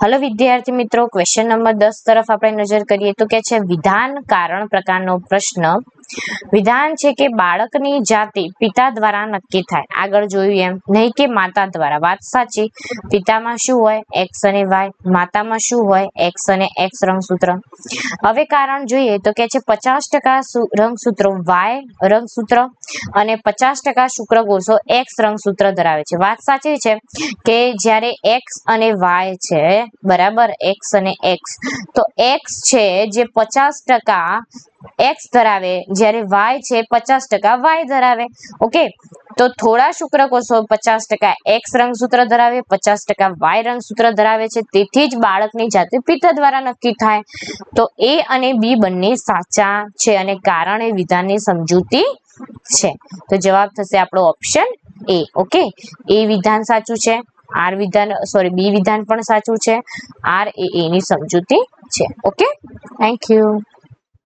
Hello વિદ્યાર્થી મિત્રો question number દસ તરફ આપણે નજર કરીએ તો કે છે, વિધાન કારણ પ્રકારનો પ્રશ્ન. વિધાન છે કે બાળકની જાતિ પિતા દ્વારા નક્કી થાય. આગળ જોયું એમ નહીં કે માતા દ્વારા. વાત સાચી. પિતામાં શું હોય? એક્સ અને વાય માતામાં શું હોય? એક્સ અને એક્સ રંગસૂત્ર. હવે કારણ જોઈએ તો કે છે પચાસ ટકા રંગસૂત્રો વાય રંગસૂત્ર અને પચાસ ટકા શુક્રકોષો એક્સ રંગસૂત્ર ધરાવે છે. વાત સાચી છે કે જ્યારે એક્સ અને વાય છે, બરાબર? એક્સ અને એક્સ તો એક્સ છે જે પચાસ ટકા એક્સ ધરાવે, જ્યારે વાય છે પચાસ ટકા વાય ધરાવે. ઓકે તો થોડા શુક્રકોષો પચાસ ટકા એક્સ રંગસૂત્ર ધરાવે, પચાસ ટકા વાય રંગસૂત્ર ધરાવે છે. તેથી જ બાળકની જાતિ પિતા દ્વારા નક્કી થાય. તો એ અને બી બંને સાચા છે અને કારણ એ વિધાનની સમજૂતી છે. તો જવાબ થશે આપણો ઓપ્શન એ ઓકે એ વિધાન સાચું છે. આર વિધાન સોરી બી વિધાન પણ સાચું છે. આર એ એની સમજૂતી છે. Okay thank you